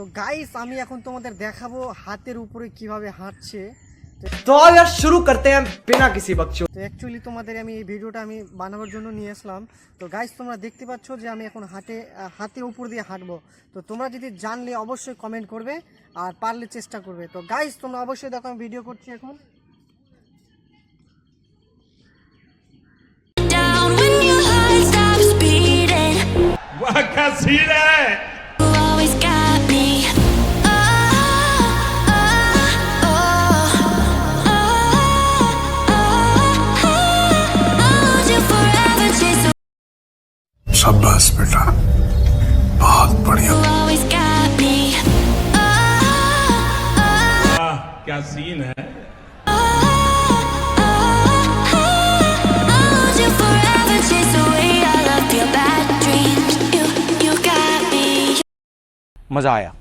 তো গাইস আমি এখন তোমাদের দেখাবো হাতের উপরে কীভাবে হাঁটছে। তো আর শুরু করতে হ্যাঁ বিনা কিছু বকচো। তো অ্যাকচুয়ালি তোমাদের আমি এই ভিডিওটা আমি বানাবার জন্য নিয়ে আসলাম। তো গাইস তোমরা দেখতে পাচ্ছ যে আমি এখন হাতে হাতে উপর দিয়ে হাঁটবো। তো তোমরা যদি জানলে অবশ্যই কমেন্ট করবে আর পারলে চেষ্টা করবে। তো গাইস তোমরা অবশ্যই দেখো আমি ভিডিও করছি এখন। शाबाश बेटा। बहुत बढ़िया। क्या सीन है? मज़ा आया।